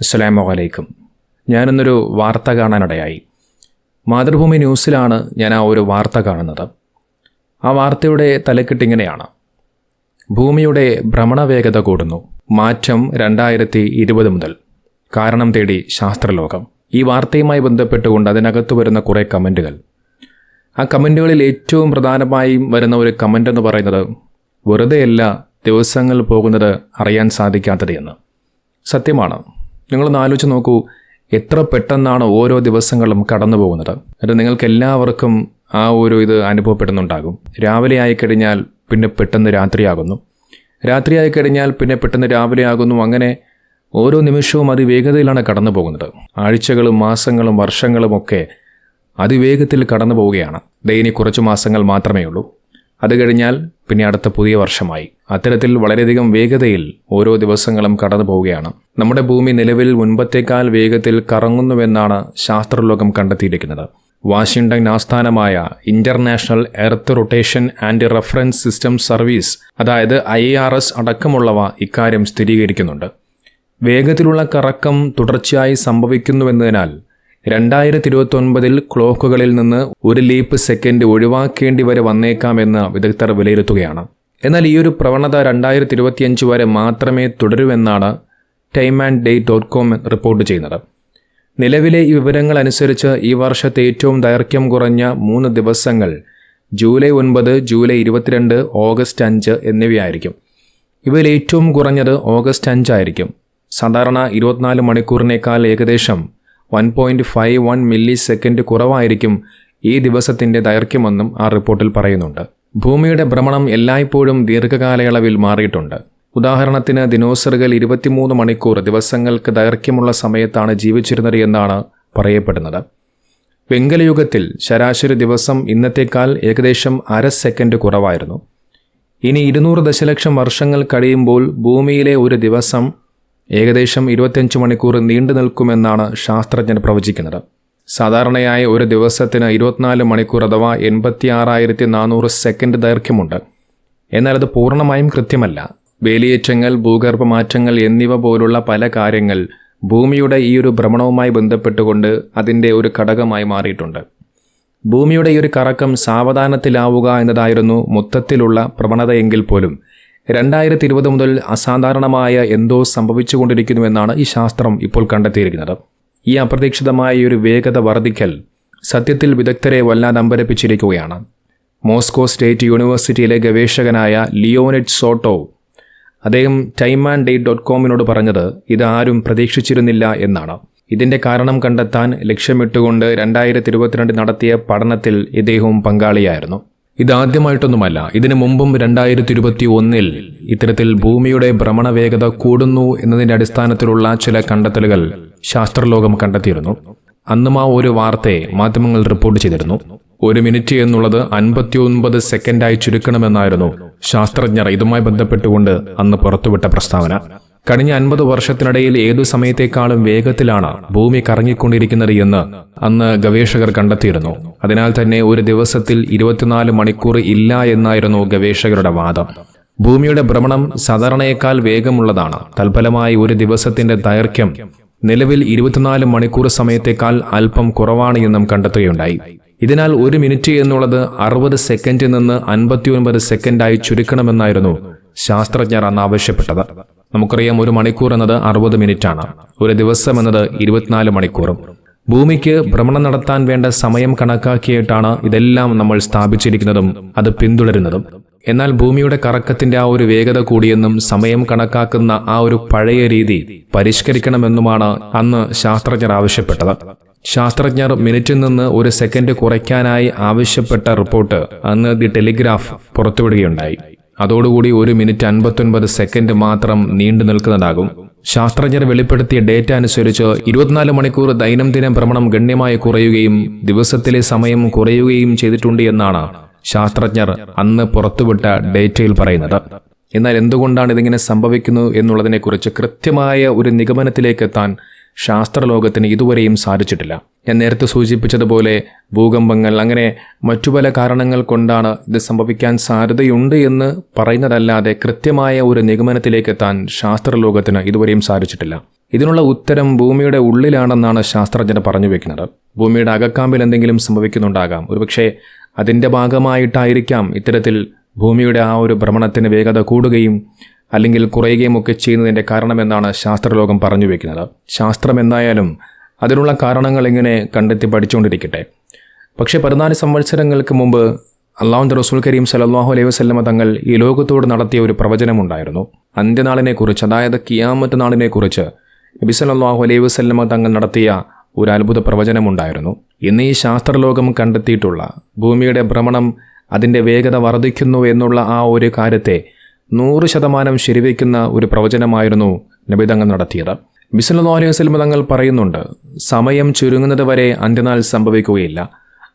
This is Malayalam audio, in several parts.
അസ്സലാമു അലൈക്കും. ഞാനിന്നൊരു വാർത്ത കാണാനിടയായി. മാതൃഭൂമി ന്യൂസിലാണ് ഞാൻ ആ ഒരു വാർത്ത കാണുന്നത്. ആ വാർത്തയുടെ തലക്കെട്ടിങ്ങനെയാണ് ഭൂമിയുടെ ഭ്രമണവേഗത കൂടുന്നു. മാറ്റം രണ്ടായിരത്തി ഇരുപത് മുതൽ. കാരണം തേടി ശാസ്ത്രലോകം. ഈ വാർത്തയുമായി ബന്ധപ്പെട്ടുകൊണ്ട് അതിനകത്ത് വരുന്ന കുറേ കമന്റുകൾ ആ കമന്റുകളിൽ ഏറ്റവും പ്രധാനമായും വരുന്ന ഒരു കമന്റ് എന്ന് പറയുന്നത് വെറുതെയല്ല ദിവസങ്ങൾ പോകുന്നത് അറിയാൻ സാധിക്കാത്തത് എന്ന്. സത്യമാണ്. നിങ്ങളൊന്ന് ആലോചിച്ച് നോക്കൂ. എത്ര പെട്ടെന്നാണ് ഓരോ ദിവസങ്ങളും കടന്നു പോകുന്നത്. അത് നിങ്ങൾക്ക് എല്ലാവർക്കും ആ ഒരു ഇത് അനുഭവപ്പെടുന്നുണ്ടാകും. രാവിലെ ആയിക്കഴിഞ്ഞാൽ പിന്നെ പെട്ടെന്ന് രാത്രിയാകുന്നു. രാത്രിയായി കഴിഞ്ഞാൽ പിന്നെ പെട്ടെന്ന് രാവിലെ ആകുന്നു അങ്ങനെ ഓരോ നിമിഷവും അതിവേഗതയിലാണ് കടന്നു പോകുന്നത്. ആഴ്ചകളും മാസങ്ങളും വർഷങ്ങളും ഒക്കെ അതിവേഗത്തിൽ കടന്നു പോവുകയാണ്. ദൈനി കുറച്ച് മാസങ്ങൾ മാത്രമേ ഉള്ളൂ. അത് കഴിഞ്ഞാൽ പിന്നെ അടുത്ത പുതിയ വർഷമായി. അത്തരത്തിൽ വളരെയധികം വേഗതയിൽ ഓരോ ദിവസങ്ങളും കടന്നു പോവുകയാണ്. നമ്മുടെ ഭൂമി നിലവിൽ മുൻപത്തേക്കാൾ വേഗത്തിൽ കറങ്ങുന്നുവെന്നാണ് ശാസ്ത്രലോകം കണ്ടെത്തിയിരിക്കുന്നത്. വാഷിംഗ്ടൺ ആസ്ഥാനമായ international earth rotation and reference system service അതായത് ഐ ആർ എസ് അടക്കമുള്ളവ ഇക്കാര്യം സ്ഥിരീകരിക്കുന്നുണ്ട്. വേഗത്തിലുള്ള കറക്കം തുടർച്ചയായി സംഭവിക്കുന്നുവെന്നതിനാൽ രണ്ടായിരത്തി ഇരുപത്തൊൻപതിൽ ക്ലോക്കുകളിൽ നിന്ന് ഒരു ലീപ്പ് സെക്കൻഡ് ഒഴിവാക്കേണ്ടി വരെ വന്നേക്കാമെന്ന് വിദഗ്ധർ വിലയിരുത്തുകയാണ്. എന്നാൽ ഈ ഒരു പ്രവണത രണ്ടായിരത്തി ഇരുപത്തിയഞ്ച് വരെ മാത്രമേ തുടരുമെന്നാണ് time and day dot com report ചെയ്യുന്നത്. നിലവിലെ ഈ വിവരങ്ങൾ അനുസരിച്ച് ഈ വർഷത്തെ ഏറ്റവും ദൈർഘ്യം കുറഞ്ഞ മൂന്ന് ദിവസങ്ങൾ ജൂലൈ ഒൻപത് ജൂലൈ ഇരുപത്തിരണ്ട് ഓഗസ്റ്റ് അഞ്ച് എന്നിവയായിരിക്കും. ഇവയിൽ ഏറ്റവും കുറഞ്ഞത് ഓഗസ്റ്റ് അഞ്ചായിരിക്കും സാധാരണ ഇരുപത്തിനാല് മണിക്കൂറിനേക്കാൾ ഏകദേശം one point five one millisecond കുറവായിരിക്കും ഈ ദിവസത്തിന്റെ ദൈർഘ്യമെന്നും ആ റിപ്പോർട്ടിൽ പറയുന്നുണ്ട്. ഭൂമിയുടെ ഭ്രമണം എല്ലായ്പ്പോഴും ദീർഘകാലയളവിൽ മാറിയിട്ടുണ്ട്. ഉദാഹരണത്തിന് ദിനോസറുകൾ ഇരുപത്തിമൂന്ന് മണിക്കൂർ ദിവസങ്ങൾക്ക് ദൈർഘ്യമുള്ള സമയത്താണ് ജീവിച്ചിരുന്നത് എന്നാണ് പറയപ്പെടുന്നത്. വെങ്കലയുഗത്തിൽ ശരാശരി ദിവസം ഇന്നത്തേക്കാൾ ഏകദേശം അര സെക്കൻഡ് കുറവായിരുന്നു. ഇനി ഇരുന്നൂറ് ദശലക്ഷം വർഷങ്ങൾ കഴിയുമ്പോൾ ഭൂമിയിലെ ഒരു ദിവസം ഏകദേശം ഇരുപത്തിയഞ്ച് മണിക്കൂർ നീണ്ടു നിൽക്കുമെന്നാണ് ശാസ്ത്രജ്ഞർ പ്രവചിക്കുന്നത്. സാധാരണയായി ഒരു ദിവസത്തിന് ഇരുപത്തിനാല് മണിക്കൂർ അഥവാ എൺപത്തി ആറായിരത്തി നാനൂറ് സെക്കൻഡ് ദൈർഘ്യമുണ്ട്. എന്നാൽ അത് പൂർണമായും കൃത്യമല്ല. വേലിയേറ്റങ്ങൾ ഭൂഗർഭ മാറ്റങ്ങൾ എന്നിവ പോലുള്ള പല കാര്യങ്ങൾ ഭൂമിയുടെ ഈ ഒരു ഭ്രമണവുമായി ബന്ധപ്പെട്ടുകൊണ്ട് അതിന്റെ ഒരു ഘടകമായി മാറിയിട്ടുണ്ട്. ഭൂമിയുടെ ഈ ഒരു കറക്കം സാവധാനത്തിലാവുക എന്നതായിരുന്നു മൊത്തത്തിലുള്ള പ്രവണതയെങ്കിൽ പോലും രണ്ടായിരത്തി ഇരുപത് മുതൽ അസാധാരണമായ എന്തോ സംഭവിച്ചുകൊണ്ടിരിക്കുന്നുവെന്നാണ് ഈ ശാസ്ത്രം ഇപ്പോൾ കണ്ടെത്തിയിരിക്കുന്നത്. ഈ അപ്രതീക്ഷിതമായ ഒരു വേഗത വർദ്ധിക്കൽ സത്യത്തിൽ വിദഗ്ധരെ വല്ലാതെ അമ്പരപ്പിച്ചിരിക്കുകയാണ്. മോസ്കോ സ്റ്റേറ്റ് യൂണിവേഴ്സിറ്റിയിലെ ഗവേഷകനായ ലിയോനെറ്റ് സോട്ടോ അദ്ദേഹം ടൈം ആൻഡ് ഡേറ്റ് ഡോട്ട് കോമിനോട് പറഞ്ഞത് ഇതാരും പ്രതീക്ഷിച്ചിരുന്നില്ല എന്നാണ്. ഇതിന്റെ കാരണം കണ്ടെത്താൻ ലക്ഷ്യമിട്ടുകൊണ്ട് രണ്ടായിരത്തി ഇരുപത്തിരണ്ട് നടത്തിയ പഠനത്തിൽ ഇദ്ദേഹവും പങ്കാളിയായിരുന്നു. ഇതാദ്യമായിട്ടൊന്നുമല്ല. ഇതിനു മുമ്പും രണ്ടായിരത്തി ഇരുപത്തി ഒന്നിൽ ഇത്തരത്തിൽ ഭൂമിയുടെ ഭ്രമണവേഗത കൂടുന്നു എന്നതിന്റെ അടിസ്ഥാനത്തിലുള്ള ചില കണ്ടെത്തലുകൾ ശാസ്ത്രലോകം കണ്ടെത്തിയിരുന്നു. അന്നും ആ ഒരു വാർത്തയെ മാധ്യമങ്ങൾ റിപ്പോർട്ട് ചെയ്തിരുന്നു. ഒരു മിനിറ്റ് എന്നുള്ളത് അൻപത്തിയൊൻപത് സെക്കൻഡായി ചുരുക്കണമെന്നായിരുന്നു. ശാസ്ത്രജ്ഞർ ഇതുമായി ബന്ധപ്പെട്ടുകൊണ്ട് അന്ന് പുറത്തുവിട്ട പ്രസ്താവന. കഴിഞ്ഞ അൻപത് വർഷത്തിനിടയിൽ ഏതു സമയത്തേക്കാളും വേഗത്തിലാണ് ഭൂമി കറങ്ങിക്കൊണ്ടിരിക്കുന്നത് എന്ന് അന്ന് ഗവേഷകർ കണ്ടെത്തിയിരുന്നു. അതിനാൽ തന്നെ ഒരു ദിവസത്തിൽ ഇരുപത്തിനാല് മണിക്കൂർ ഇല്ല എന്നായിരുന്നു ഗവേഷകരുടെ വാദം. ഭൂമിയുടെ ഭ്രമണം സാധാരണയേക്കാൾ വേഗമുള്ളതാണ്. തൽഫലമായി ഒരു ദിവസത്തിന്റെ ദൈർഘ്യം നിലവിൽ ഇരുപത്തിനാല് മണിക്കൂർ സമയത്തേക്കാൾ അല്പം കുറവാണ് എന്നും കണ്ടെത്തുകയുണ്ടായി. ഇതിനാൽ ഒരു മിനിറ്റ് എന്നുള്ളത് അറുപത് സെക്കൻഡിൽ നിന്ന് അൻപത്തിയൊൻപത് സെക്കൻഡായി ചുരുക്കണമെന്നായിരുന്നു ശാസ്ത്രജ്ഞർ അന്ന് ആവശ്യപ്പെട്ടത്. നമുക്കറിയാം ഒരു മണിക്കൂർ എന്നത് അറുപത് മിനിറ്റാണ്. ഒരു ദിവസം എന്നത് ഇരുപത്തിനാല് മണിക്കൂറും. ഭൂമിക്ക് ഭ്രമണം നടത്താൻ വേണ്ട സമയം കണക്കാക്കിയിട്ടാണ് ഇതെല്ലാം നമ്മൾ സ്ഥാപിച്ചിരിക്കുന്നതും അത് പിന്തുടരുന്നതും. എന്നാൽ ഭൂമിയുടെ കറക്കത്തിന്റെ ആ ഒരു വേഗത കൂടിയെന്നും സമയം കണക്കാക്കുന്ന ആ ഒരു പഴയ രീതി പരിഷ്കരിക്കണമെന്നുമാണ് അന്ന് ശാസ്ത്രജ്ഞർ ആവശ്യപ്പെട്ടത്. ശാസ്ത്രജ്ഞർ മിനിറ്റിൽ നിന്ന് ഒരു സെക്കൻഡ് കുറയ്ക്കാനായി ആവശ്യപ്പെട്ട റിപ്പോർട്ട് അന്ന് ദി ടെലിഗ്രാഫ് പുറത്തുവിടുകയുണ്ടായി. അതോടുകൂടി ഒരു മിനിറ്റ് അൻപത്തൊൻപത് സെക്കൻഡ് മാത്രം നീണ്ടു നിൽക്കുന്നതാകും. ശാസ്ത്രജ്ഞർ വെളിപ്പെടുത്തിയ ഡേറ്റ അനുസരിച്ച് ഇരുപത്തിനാല് മണിക്കൂർ ദൈനംദിന ഭ്രമണം ഗണ്യമായി കുറയുകയും ദിവസത്തിലെ സമയം കുറയുകയും ചെയ്തിട്ടുണ്ട് എന്നാണ് ശാസ്ത്രജ്ഞർ അന്ന് പുറത്തുവിട്ട ഡേറ്റയിൽ പറയുന്നത്. എന്നാൽ എന്തുകൊണ്ടാണ് ഇതിങ്ങനെ സംഭവിക്കുന്നു എന്നുള്ളതിനെക്കുറിച്ച് കൃത്യമായ ഒരു നിഗമനത്തിലേക്ക് എത്താൻ ശാസ്ത്രലോകത്തിന് ഇതുവരെയും സാധിച്ചിട്ടില്ല. ഞാൻ നേരത്തെ സൂചിപ്പിച്ചതുപോലെ ഭൂകമ്പങ്ങൾ അങ്ങനെ മറ്റു പല കാരണങ്ങൾ കൊണ്ടാണ് ഇത് സംഭവിക്കാൻ സാധ്യതയുണ്ട് എന്ന് പറയുന്നതല്ലാതെ കൃത്യമായ ഒരു നിഗമനത്തിലേക്ക് എത്താൻ ശാസ്ത്രലോകത്തിന് ഇതുവരെയും സാധിച്ചിട്ടില്ല. ഇതിനുള്ള ഉത്തരം ഭൂമിയുടെ ഉള്ളിലാണെന്നാണ് ശാസ്ത്രജ്ഞർ പറഞ്ഞു വെക്കുന്നത്. ഭൂമിയുടെ അകക്കാമ്പിൽ എന്തെങ്കിലും സംഭവിക്കുന്നുണ്ടാകാം. ഒരുപക്ഷെ അതിന്റെ ഭാഗമായിട്ടായിരിക്കാം ഇത്തരത്തിൽ ഭൂമിയുടെ ആ ഒരു ഭ്രമണത്തിന് വേഗത കൂടുകയും അല്ലെങ്കിൽ കുറയുകയും ഒക്കെ ചെയ്യുന്നതിന്റെ കാരണമെന്നാണ് ശാസ്ത്രലോകം പറഞ്ഞു വയ്ക്കുന്നത് ശാസ്ത്രം എന്തായാലും അതിനുള്ള കാരണങ്ങൾ ഇങ്ങനെ കണ്ടെത്തി പഠിച്ചുകൊണ്ടിരിക്കട്ടെ. പക്ഷേ പതിനാല് സംവത്സരങ്ങൾക്ക് മുമ്പ് അള്ളാഹു റസൂൽ കരീം സലല്ലാഹു അലൈഹി വസ്ലമ തങ്ങൾ ഈ ലോകത്തോട് നടത്തിയ ഒരു പ്രവചനമുണ്ടായിരുന്നു. അന്ത്യനാളിനെക്കുറിച്ച് അതായത് കിയാമത്ത് നാളിനെക്കുറിച്ച് നബി സലല്ലാഹു അലൈഹി വസ്ലമ തങ്ങൾ നടത്തിയ ഒരു അത്ഭുത പ്രവചനമുണ്ടായിരുന്നു. ഇന്ന് ഈ ശാസ്ത്രലോകം കണ്ടെത്തിയിട്ടുള്ള ഭൂമിയുടെ ഭ്രമണം അതിന്റെ വേഗത വർദ്ധിക്കുന്നു എന്നുള്ള ആ ഒരു കാര്യത്തെ നൂറ് ശതമാനം ശരിവയ്ക്കുന്ന ഒരു പ്രവചനമായിരുന്നു നബിതങ്ങൾ നടത്തിയത്. ബിസലു അലൈഹി തങ്ങൾ പറയുന്നുണ്ട് സമയം ചുരുങ്ങുന്നത് വരെ അന്ത്യനാൾ സംഭവിക്കുകയില്ല.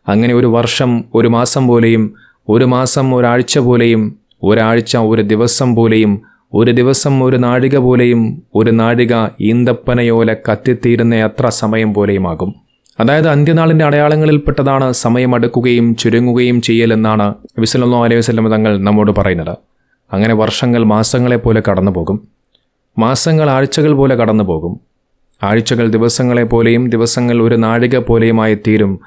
അങ്ങനെ ഒരു വർഷം ഒരു മാസം പോലെയും ഒരു മാസം ഒരാഴ്ച പോലെയും ഒരാഴ്ച ഒരു ദിവസം പോലെയും ഒരു ദിവസം ഒരു നാഴിക പോലെയും ഒരു നാഴിക ഈന്തപ്പനയോല കത്തിത്തീരുന്ന അത്ര സമയം പോലെയുമാകും. അതായത് അന്ത്യനാളിന്റെ അടയാളങ്ങളിൽപ്പെട്ടതാണ് സമയം അടുക്കുകയും ചുരുങ്ങുകയും ചെയ്യലെന്നാണ് വിസലല്ലാ അലൈഹി വസ്ലം തങ്ങൾ നമ്മോട് പറയുന്നത്. അങ്ങനെ വർഷങ്ങൾ മാസങ്ങളെപ്പോലെ കടന്നു പോകും മാസങ്ങൾ ആഴ്ചകൾ പോലെ കടന്നു പോകും ആഴ്ചകൾ ദിവസങ്ങളെ പോലെയും ദിവസങ്ങൾ ഒരു നാഴിക പോലെയുമായി തീരും.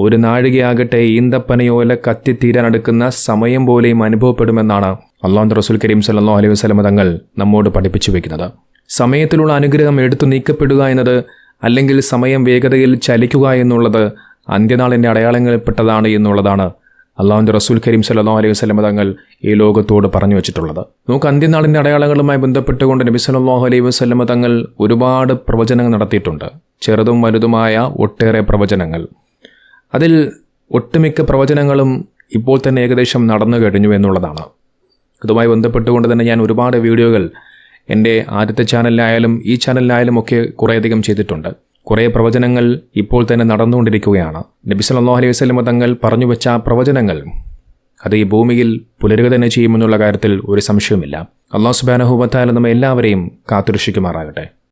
ഒരു നാഴികയാകട്ടെ ഈന്തപ്പനയോല കത്തിത്തീരാനടുക്കുന്ന സമയം പോലെയും അനുഭവപ്പെടുമെന്നാണ് അള്ളാഹു റസൂൽ കരീം സല്ലാ അലൈഹി വസ്ലമ തങ്ങൾ നമ്മോട് പഠിപ്പിച്ചു വെക്കുന്നത്. സമയത്തിലുള്ള അനുഗ്രഹം എടുത്തു നീക്കപ്പെടുക എന്നത് അല്ലെങ്കിൽ സമയം വേഗതയിൽ ചലിക്കുക എന്നുള്ളത് അന്ത്യനാളിന്റെ അടയാളങ്ങളിൽപ്പെട്ടതാണ് എന്നുള്ളതാണ് അള്ളാഹുന്റെ റസൂൽ കരീം സല്ലാ അലൈഹി വസ്ലമ തങ്ങൾ ഈ ലോകത്തോട് പറഞ്ഞു വെച്ചിട്ടുള്ളത്. നമുക്ക് അന്ത്യനാളിന്റെ അടയാളങ്ങളുമായി ബന്ധപ്പെട്ടുകൊണ്ട് നബി സല്ലാഹു അലൈഹി വസ്ലമ തങ്ങൾ ഒരുപാട് പ്രവചനങ്ങൾ നടത്തിയിട്ടുണ്ട്. ചെറുതും വലുതുമായ ഒട്ടേറെ പ്രവചനങ്ങൾ. അതിൽ ഒട്ടുമിക്ക പ്രവചനങ്ങളും ഇപ്പോൾ തന്നെ ഏകദേശം നടന്നു കഴിഞ്ഞു എന്നുള്ളതാണ്. അതുമായി ബന്ധപ്പെട്ടുകൊണ്ട് തന്നെ ഞാൻ ഒരുപാട് വീഡിയോകൾ എന്റെ ആദ്യത്തെ ചാനലിലായാലും ഈ ചാനലിലായാലും ഒക്കെ കുറേയധികം ചെയ്തിട്ടുണ്ട്. കുറേ പ്രവചനങ്ങൾ ഇപ്പോൾ തന്നെ നടന്നുകൊണ്ടിരിക്കുകയാണ്. നബി സല്ലാഹു അലൈഹി വസ്ലമ തങ്ങൾ പറഞ്ഞു വെച്ച പ്രവചനങ്ങൾ അത് ഈ ഭൂമിയിൽ പുലരുക തന്നെ ചെയ്യുമെന്നുള്ള കാര്യത്തിൽ ഒരു സംശയവുമില്ല. അള്ളാഹു സുബാനഹുബത്താല നമ്മൾ എല്ലാവരെയും കാത്തുരക്ഷിക്കുമാറാകട്ടെ.